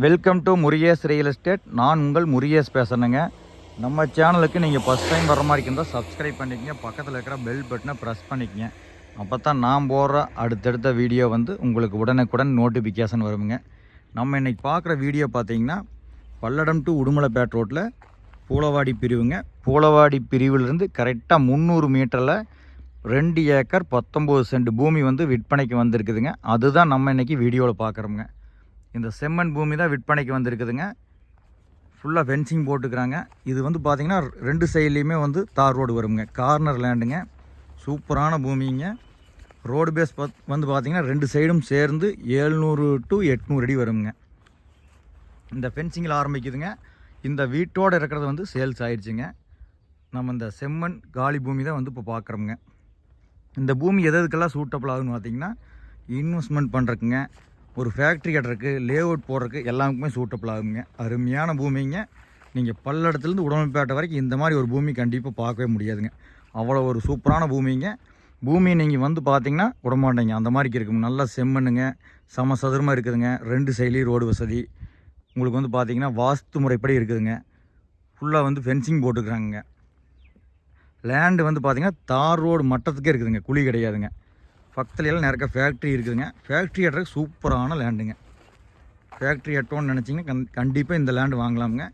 Welcome to Murugesh real estate நான் உங்கள் முருகேஸ் பேசுகிறேங்க நம்ம சேனலுக்கு நீங்கள் ஃபஸ்ட் டைம் வர மாதிரி இருந்தால் சப்ஸ்கிரைப் பண்ணிக்கங்க. பக்கத்தில் இருக்கிற பெல் பட்டனை ப்ரெஸ் பண்ணிக்கங்க. அப்போ தான் நான் போடுற அடுத்தடுத்த வீடியோ வந்து உங்களுக்கு உடனுக்குடன் நோட்டிஃபிகேஷன் வருங்க. நம்ம இன்றைக்கி பார்க்குற வீடியோ பார்த்தீங்கன்னா பல்லடம் டு உடுமலைப்பேட் ரோட்டில் பூலவாடி பிரிவுங்க. பூலவாடி பிரிவிலிருந்து கரெக்டாக முந்நூறு மீட்டரில் ரெண்டு ஏக்கர் பத்தொம்போது சென்ட் பூமி வந்து விற்பனைக்கு வந்திருக்குதுங்க. அதுதான் நம்ம இன்றைக்கி வீடியோவில் பார்க்குறோங்க இந்த செம்மண் பூமி தான் விற்பனைக்கு வந்திருக்குதுங்க. ஃபுல்லாக ஃபென்சிங் போட்டுக்கிறாங்க. இது வந்து பார்த்திங்கன்னா ரெண்டு சைட்லேயுமே வந்து தார் ரோடு வருங்க. கார்னர் லேண்டுங்க சூப்பரான பூமிங்க. ரோடு பேஸ் பத் வந்து பார்த்திங்கன்னா ரெண்டு சைடும் சேர்ந்து ஏழ்நூறு டு எட்நூறு அடி வருங்க. இந்த ஃபென்சிங்கில் ஆரம்பிக்குதுங்க. இந்த வீட்டோடு இருக்கிறது வந்து சேல்ஸ் ஆயிடுச்சுங்க. நம்ம இந்த செம்மண் காலி பூமி தான் வந்து இப்போ பார்க்குறோங்க இந்த பூமி எது எதுக்கெல்லாம் சூட்டபிள் ஆகுன்னு பார்த்திங்கன்னா இன்வெஸ்ட்மெண்ட் பண்ணுறக்குங்க ஒரு ஃபேக்ட்ரி கட்டுறக்கு லே அவுட் போடுறதுக்கு எல்லாருக்குமே சூட்டபிள் ஆகுங்க. அருமையான பூமிங்க. நீங்கள் பல்லடத்துலேருந்து உடம்புப்பேட்டை வரைக்கும் இந்த மாதிரி ஒரு பூமி கண்டிப்பாக பார்க்கவே முடியாதுங்க. அவ்வளோ ஒரு சூப்பரான பூமிங்க. பூமி நீங்கள் வந்து பார்த்தீங்கன்னா விடமாட்டீங்க அந்த மாதிரிக்கு இருக்குங்க நல்லா செம்மண்ணுங்க. சம சதுரமாக இருக்குதுங்க. ரெண்டு சைட்லேயும் ரோடு வசதி. உங்களுக்கு வந்து பார்த்தீங்கன்னா வாஸ்து முறைப்படி இருக்குதுங்க. ஃபுல்லாக வந்து ஃபென்சிங் போட்டுக்கிறாங்க லேண்டு வந்து பார்த்திங்கன்னா தார் ரோடு மட்டத்துக்கே இருக்குதுங்க. குழி கிடையாதுங்க. பக்கத்துலையெல்லாம் நிறைய ஃபேக்ட்ரி இருக்குதுங்க. ஃபேக்ட்ரி கட்டுறதுக்கு சூப்பரான லேண்டுங்க ஃபேக்ட்ரி எட்டோன்னு நினச்சிங்கன்னா கண் கண்டிப்பாக இந்த லேண்டு வாங்கலாமுங்க.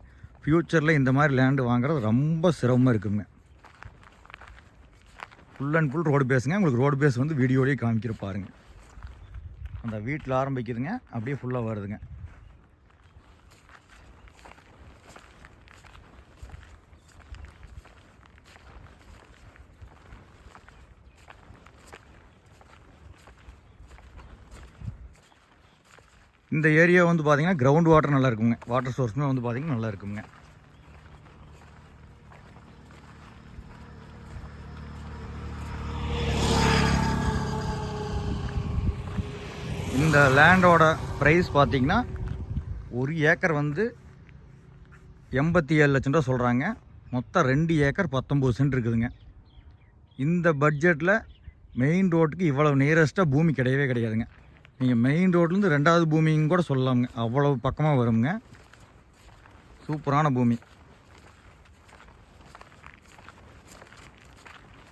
ஃப்யூச்சரில் இந்த மாதிரி லேண்டு வாங்குறது ரொம்ப சிரமமாக இருக்குங்க. ஃபுல் அண்ட் ஃபுல் ரோடு பேஸுங்க உங்களுக்கு ரோடு பேஸ் வந்து வீடியோலேயே காமிக்கிற பாருங்க. அந்த வீட்டில் ஆரம்பிக்குதுங்க. அப்படியே ஃபுல்லாக வருதுங்க. இந்த ஏரியா வந்து பார்த்தீங்கன்னா கிரவுண்ட் வாட்டர் நல்லா இருக்குங்க வாட்டர் சோர்ஸுமே வந்து பார்த்தீங்கன்னா நல்லா இருக்குங்க இந்த லேண்டோட ப்ரைஸ் பார்த்தீங்கன்னா ஒரு ஏக்கர் வந்து எண்பத்தி ஏழு லட்சம் ரூபா சொல்கிறாங்க மொத்தம் ரெண்டு ஏக்கர் பத்தொம்போது சென்ட் இருக்குதுங்க. இந்த பட்ஜெட்டில் மெயின் ரோட்டுக்கு இவ்வளவு நியரஸ்ட்டாக பூமி கிடையவே கிடையாதுங்க. நீங்கள் மெயின் ரோட்லேருந்து ரெண்டாவது பூமின்னு கூட சொல்லலாமுங்க. அவ்வளோ பக்கமாக வருங்க. சூப்பரான பூமி.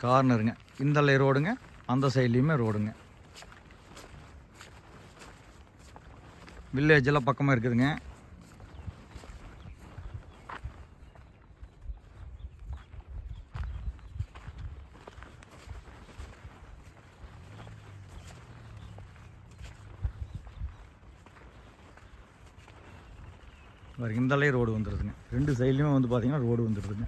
கார்னருங்க இந்த ரோடுங்க அந்த சைட்லேயுமே ரோடுங்க வில்லேஜ் எல்லாம் பக்கமாக இருக்குதுங்க. பாருங்க இந்த ரோடு வந்துடுதுங்க ரெண்டு சைட்லேயுமே வந்து பார்த்தீங்கன்னா ரோடு வந்துடுதுங்க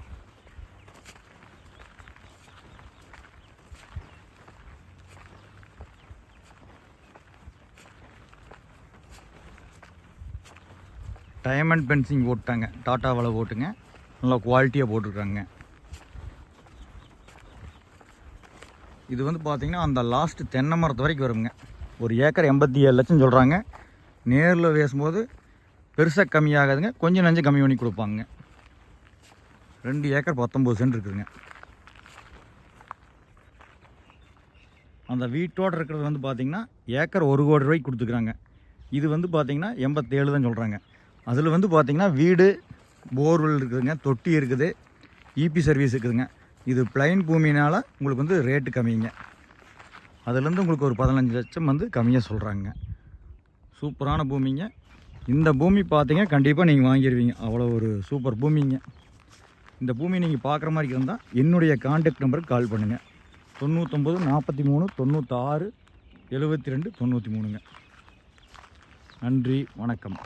டைமண்ட் பென்சிங் போட்டாங்க டாட்டாவில் போட்டுங்க. நல்லா குவாலிட்டியாக போட்டிருக்காங்க. இது வந்து பார்த்திங்கன்னா அந்த லாஸ்ட்டு தென்னை மரத்து வரைக்கும் வருங்க. ஒரு ஏக்கர் எண்பத்தி ஏழு லட்சம் சொல்கிறாங்க நேரில் பேசும்போது பெருசாக கம்மியாகாதுங்க. கொஞ்சம் நஞ்சம் கம்மி பண்ணி கொடுப்பாங்க. ரெண்டு ஏக்கர் பத்தொம்பது சென்ட் இருக்குதுங்க. அந்த வீட்டோடு இருக்கிறது வந்து பார்த்திங்கன்னா ஏக்கர் ஒரு கோடி ரூபாய்க்கு கொடுத்துக்குறாங்க. இது வந்து பார்த்திங்கன்னா எண்பத்தேழு தான் சொல்கிறாங்க அதில் வந்து பார்த்திங்கன்னா வீடு போர்வெல் இருக்குதுங்க தொட்டி இருக்குது இபி சர்வீஸ் இருக்குதுங்க. இது பிளைன் பூமினால் உங்களுக்கு வந்து ரேட்டு கம்மிங்க. அதுலேருந்து உங்களுக்கு ஒரு பதினஞ்சு லட்சம் வந்து கம்மியாக சொல்கிறாங்க சூப்பரான பூமிங்க. இந்த பூமி பார்த்தீங்க கண்டிப்பாக நீங்கள் வாங்கிடுவீங்க அவ்வளோ ஒரு சூப்பர் பூமிங்க. இந்த பூமி நீங்கள் பார்க்குற மாதிரி இருந்தால் என்னுடைய காண்டாக்ட் நம்பருக்கு கால் பண்ணுங்கள் தொண்ணூற்றொம்பது நாற்பத்தி மூணு தொண்ணூற்றாறு எழுபத்தி ரெண்டு தொண்ணூற்றி மூணுங்க. நன்றி வணக்கம்.